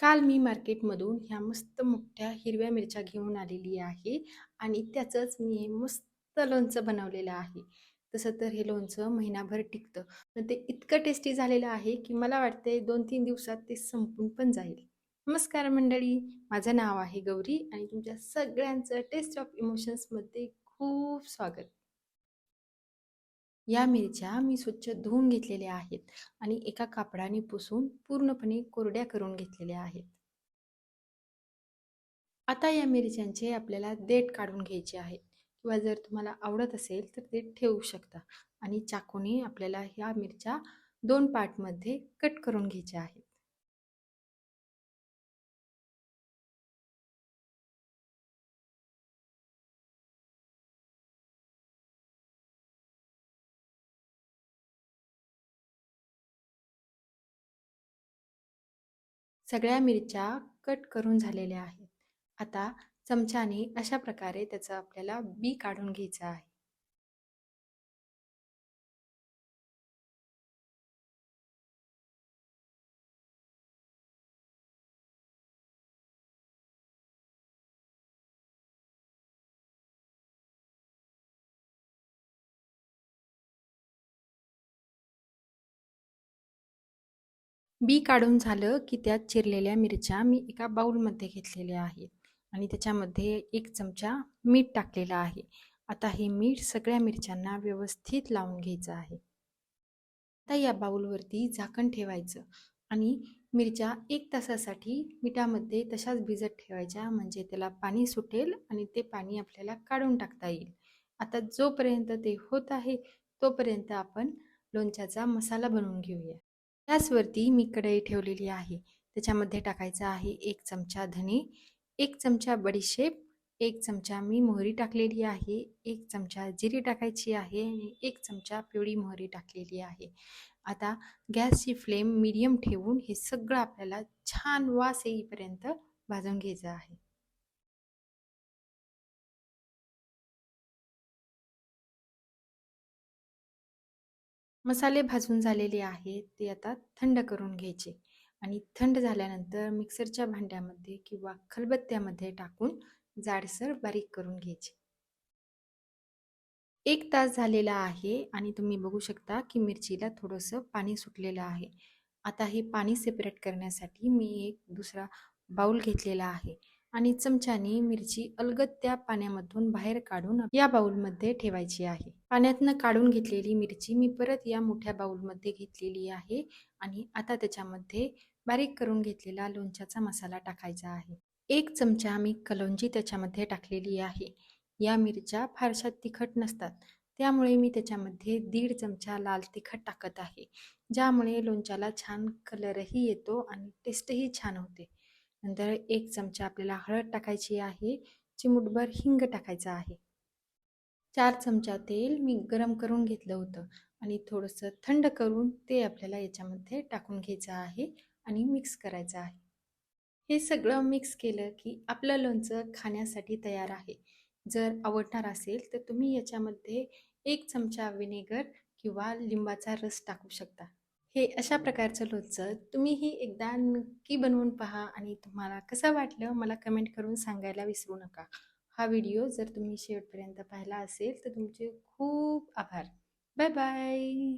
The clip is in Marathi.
काल मी मार्केटमधून ह्या मस्त मोठ्या हिरव्या मिरच्या घेऊन आलेली आहे आणि त्याचंच मी हे मस्त लोणचं बनवलेलं आहे. तसं तर हे लोणचं महिनाभर टिकतं. पण ते इतकं टेस्टी झालेलं आहे की मला वाटते दोन तीन दिवसात ते संपून पण जाईल. नमस्कार मंडळी माझं नाव आहे गौरी आणि तुमच्या सगळ्यांचं टेस्ट ऑफ इमोशन्समध्ये खूप स्वागत. या मिरच्या मी स्वच्छ धुवून घेतलेल्या आहेत आणि एका कापडाने पुसून पूर्णपणे कोरड्या करून घेतलेल्या आहेत. आता या मिरच्यांचे आपल्याला देठ काढून घ्यायचे आहेत किंवा जर तुम्हाला आवडत असेल तर ते ठेवू शकता आणि चाकूने आपल्याला ह्या मिरच्या दोन पार्टमध्ये कट करून घ्यायच्या आहेत. सगळ्या मिरच्या कट करून झालेल्या आहेत. आता चमच्याने अशा प्रकारे त्याचं आपल्याला बी काढून घ्यायचं आहे. बी काढून झालं की त्यात चिरलेल्या मिरच्या मी एका बाऊलमध्ये घेतलेल्या आहेत. आणि त्याच्यामध्ये एक चमचा मीठ टाकलेला आहे. आता हे मीठ सगळ्या मिरच्यांना व्यवस्थित लावून घ्यायचं आहे. आता या बाऊलवरती झाकण ठेवायचं आणि मिरच्या एक तासासाठी मिठामध्ये तशाच भिजत ठेवायच्या म्हणजे त्याला पाणी सुटेल आणि ते पाणी आपल्याला काढून टाकता येईल. आता जोपर्यंत ते होत आहे तोपर्यंत आपण लोणच्याचा मसाला बनवून घेऊया. गॅसवरती मी कढई ठेवलेली आहे. त्याच्यामध्ये टाकायचं आहे एक चमचा धने एक चमचा बडीशेप एक चमचा मी मोहरी टाकलेली आहे एक चमचा जिरी टाकायची आहे आणि एक चमचा पिवळी मोहरी टाकलेली आहे. आता गॅसची फ्लेम मीडियम ठेवून हे सगळं आपल्याला छान वास येईपर्यंत भाजून घ्यायचं आहे. मसाले भाजून झालेले आहेत ते आता थंड करून घ्यायचे. आणि थंड झाल्यानंतर मिक्सरच्या भांड्यामध्ये किंवा खलबत्त्यामध्ये टाकून जाडसर बारीक करून घ्यायचे. एक तास झालेला आहे आणि तुम्ही बघू शकता की मिरचीला थोडंसं पाणी सुटलेलं आहे. आता हे पाणी सेपरेट करण्यासाठी मी एक दुसरा बाऊल घेतलेला आहे. आणि चमच्याने मिरची अलगद त्या पाण्यामधून बाहेर काढून या बाउलमध्ये ठेवायची आहे. पाण्यातनं काढून घेतलेली मिरची मी परत या मोठ्या बाउलमध्ये घेतलेली आहे आणि आता त्याच्यामध्ये बारीक करून घेतलेला लोणच्याचा मसाला टाकायचा आहे. एक चमचा मी कलोंजी त्याच्यामध्ये टाकलेली आहे. या मिरच्या फारशा तिखट नसतात. त्यामुळे मी त्याच्यामध्ये दीड चमचा लाल तिखट टाकत आहे. ज्यामुळे लोणच्याला छान कलरही येतो आणि टेस्टही छान होते. नंतर एक चमचा आपल्याला हळद टाकायची आहे चिमूटभर हिंग टाकायचं आहे. चार चमचा तेल मी गरम करून घेतलं होतं आणि थोडंसं थंड करून ते आपल्याला याच्यामध्ये टाकून घ्यायचं आहे आणि मिक्स करायचं आहे. हे सगळं मिक्स केलं की आपलं लोणचं खाण्यासाठी तयार आहे. जर आवडणार असेल तर तुम्ही याच्यामध्ये एक चमचा विनेगर किंवा लिंबाचा रस टाकू शकता. हे अशा प्रकारचं लोणचं तुम्हीही एकदा नक्की बनवून पहा आणि तुम्हाला कसं वाटलं मला कमेंट करून सांगायला विसरू नका. हा व्हिडिओ जर तुम्ही शेवटपर्यंत पाहिला असेल तर तुमचे खूप आभार. Bye bye